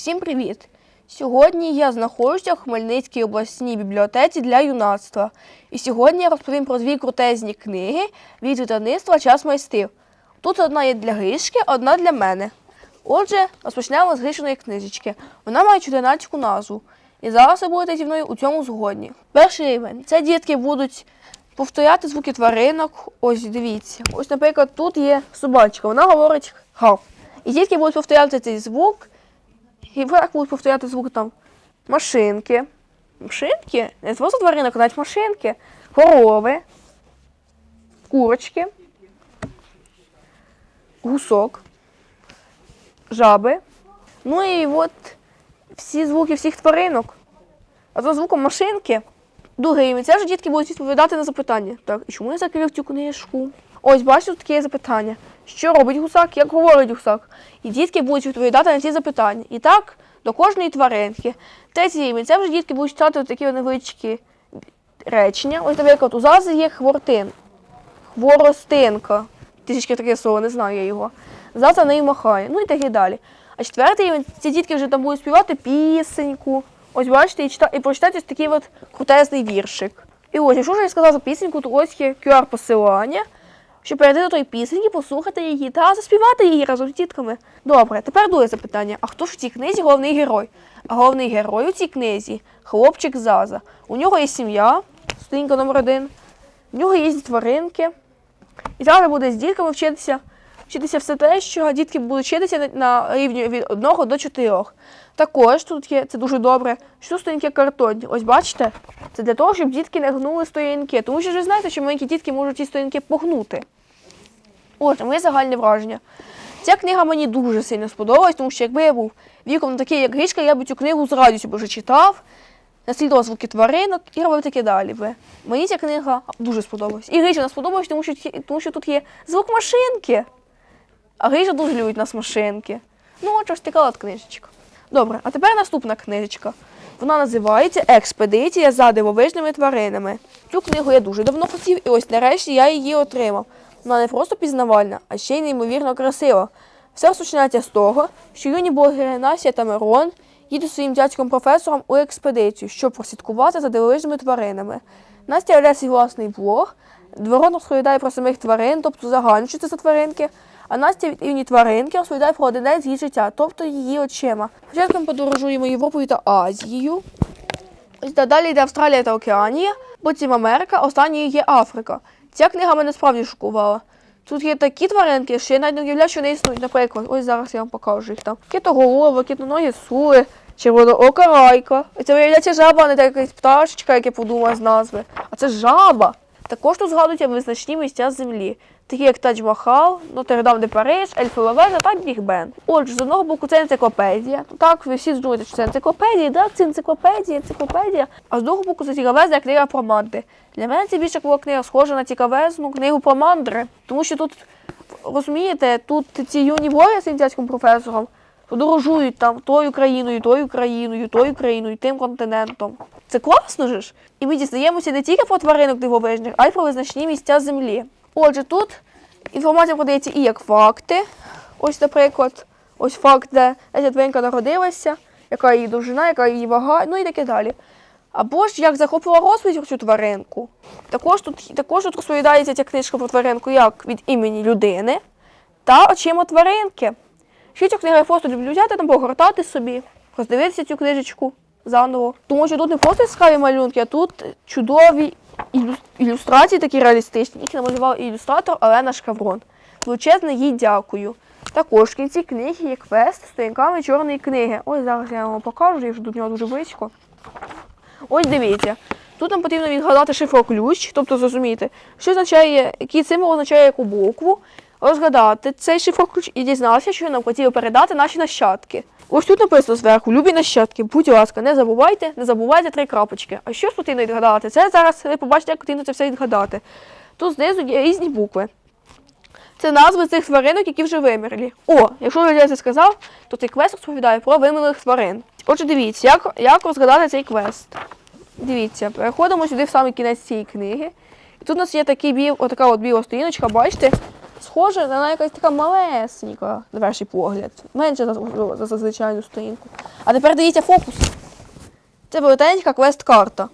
Всім привіт! Сьогодні я знаходжуся в Хмельницькій обласній бібліотеці для юнацтва. І сьогодні я розповім про дві крутезні книги від видавництва Час майстрів. Тут одна є для Гришки, одна для мене. Отже, розпочнемо з Гришиної книжечки. Вона має чудернацьку назву. І зараз ви будете зі мною у цьому згодні. Перший рівень. Це дітки будуть повторяти звуки тваринок. Ось дивіться. Ось, наприклад, тут є собачка, вона говорить гав. І дітки будуть повторяти цей звук. І так будуть повторяти звуки там машинки. Машинки? Не просто тваринок, навіть машинки, корови, курочки, гусок, жаби. Ну і от всі звуки всіх тваринок. А за звуком машинки другий рівень. Це вже дітки будуть відповідати на запитання. Так, і чому я закрив цю книжку? Ось, бачите, таке є запитання. Що робить гусак, як говорить гусак? І дітки будуть відповідати на ці запитання. І так, до кожної тваринки. Третій рівень. Це вже дітки будуть читати такі невеличкі речення. Ось, наприклад, у Зази є хвортин. Хворостинка. Трішечки таке слово, не знаю я його. Заза нею махає. Ну і так і далі. А четвертий рівень, ці дітки вже там будуть співати пісеньку. Ось бачите, і, чита... і прочитати ось такий от крутезний віршик. І ось, якщо вже я сказав за пісеньку, то ось є QR-посилання, щоб перейти до тої пісеньки, послухати її та заспівати її разом з дітками. Добре, тепер друге запитання. А хто ж в цій книзі головний герой? А головний герой у цій книзі хлопчик Заза. У нього є сім'я, сторінка номер один. В нього є тваринки. І зараз буде з дітками вчитися, вчитися все те, що дітки будуть вчитися на рівні від 1 до 4. Також тут є, це дуже добре, що сторінки картонні. Ось бачите, це для того, щоб дітки не гнули сторінки. Тому що ви знаєте, що маленькі дітки можуть ці сторінки погнути. Отже, моє загальне враження. Ця книга мені дуже сильно сподобалась, тому що якби я був віком такий, як Гришка, я б цю книгу з радістю вже читав, наслідував звуки тваринок і робив таке далі. би. Мені ця книга дуже сподобалась. І Гріша вона сподобалась, тому що, тому що тут є звук машинки. А Гріша дуже любить нас машинки. Ну, от щось така книжечка. Добре, а тепер наступна книжечка. Вона називається Експедиція за дивовижними тваринами. Цю книгу я дуже давно хотів, і ось нарешті я її отримав. Вона не просто пізнавальна, а ще й неймовірно красива. Все розпочинається з того, що юні блогери Настя та Мирон їдуть своїм дядьком-професором у експедицію, щоб прослідкувати за дивовижними тваринами. Настя веде свій власний блог, Дворон розповідає про самих тварин, тобто це за тваринки, а Настя від імені тваринки розповідає про один день з її життя, тобто її очима. Спочатку ми подорожуємо Європою та Азією. Та далі йде Австралія та Океанія, потім Америка, останньою є Африка. Ця книга мене справді шокувала. Тут є такі тваринки, що я навіть не уявляю, що вони існують. Наприклад, ось зараз я вам покажу їх там. Китоголова, китоногі сули, червоноока райка. Це виявляється жаба, а не та якась пташечка, як я подумала з назви. А це жаба. Також тут згадуються визначні місця землі, такі як Тадж-Махал, Нотр-Дам де Париж, Ельфова вежа та Біг Бен. Отже, з одного боку це енциклопедія. Так, ви всі думаєте, що це енциклопедія, так, це енциклопедія, енциклопедія. А з другого боку це цікавезна книга про мандри. Для мене це більше була книга схожа на цікавезну книгу про мандри. Тому що тут, розумієте, тут ці юні блогери з дядьком професором подорожують там тою країною, тою країною, тою країною, тим континентом. Це класно ж. І ми дізнаємося не тільки про тваринок дивовижних, а й про визначні місця землі. Отже, тут інформація подається і як факти. Ось, наприклад, ось факт, де ця тваринка народилася, яка її довжина, яка її вага, ну і таке далі. Або ж як захоплювала розповідь цю тваринку. Також тут, також тут розповідається ця книжка про тваринку як від імені людини та очима тваринки. Ще цю книгу я просто люблю взяти, там погортати собі, роздивитися цю книжечку заново. Тому що тут не просто яскраві малюнки, а тут чудові ілюстрації такі реалістичні. Їх намалював ілюстратор Олена Шкаврон. Величезне їй дякую. Також в кінці книги є квест з сторінками чорної книги. Ось зараз я вам покажу, я вже до нього дуже близько. Ось дивіться. Тут нам потрібно відгадати шифроключ, тобто зрозуміти, що означає, який символ означає яку букву, розгадати цей шифроключ і дізнатися, що нам хотіли передати наші нащадки. Ось тут написано зверху, любі нащадки, будь ласка, не забувайте, не забувайте три крапочки. А що ж потрібно відгадати? Це зараз ви побачите, як потрібно це все відгадати. Тут знизу є різні букви. Це назви цих тваринок, які вже вимерли. О, якщо я це сказав, то цей квест розповідає про вимерлих тварин. Отже, дивіться, як, як розгадати цей квест. Дивіться, переходимо сюди в самий кінець цієї книги. І тут у нас є такий біл, отака от біла сторіночка, бачите? Схожа, вона якась така малесенька, на перший погляд. Менше за, за, звичайну сторінку. А тепер дивіться фокус. Це велетенська квест-карта.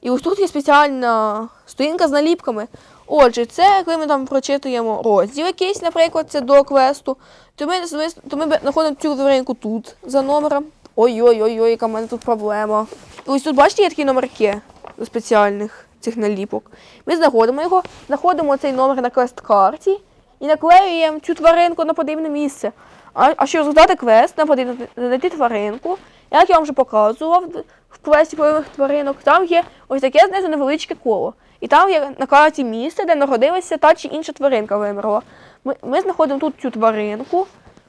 І ось тут є спеціальна сторінка з наліпками. Отже, це коли ми там прочитуємо розділ якийсь, наприклад, це до квесту, то ми, то ми знаходимо цю тваринку тут за номером. Ой-ой-ой, яка в мене тут проблема. І ось тут, бачите, є такі номерки спеціальних цих наліпок. Ми знаходимо його, знаходимо цей номер на квест-карті і наклеюємо цю тваринку на потрібне місце. А, а щоб розгадати квест, нам потрібно знайти тваринку. Як я вам вже показував в квесті полових тваринок, там є ось таке знизу невеличке коло. І там є на карті місце, де народилася та чи інша тваринка вимерла. Ми, ми знаходимо тут цю тваринку,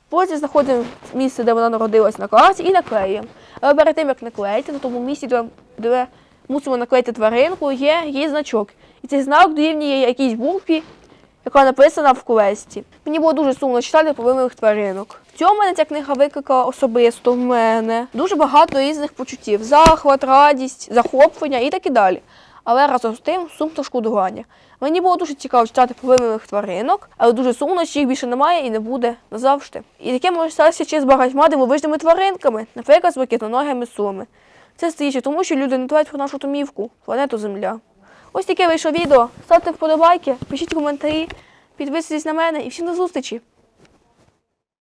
потім знаходимо місце, де вона народилась на карті, і наклеюємо. Але перед тим, як наклеїти, на тому місці, де, де мусимо наклеїти тваринку, є її значок. І цей знак дорівнює якійсь букві, яка написана в квесті. Мені було дуже сумно читати про вимерлих тваринок. В цьому мене ця книга викликала особисто в мене дуже багато різних почуттів: захват, радість, захоплення і так і далі. Але разом з тим сум та шкодування. Мені було дуже цікаво читати про вимерлих тваринок, але дуже сумно, що їх більше немає і не буде назавжди. І таке може статися ще з багатьма дивовижними тваринками, наприклад, з блакитноногими суми. Це стається тому, що люди не дбають про нашу домівку, планету Земля. Ось таке вийшло відео. Ставте вподобайки, пишіть коментарі, підписуйтесь на мене і всім до зустрічі!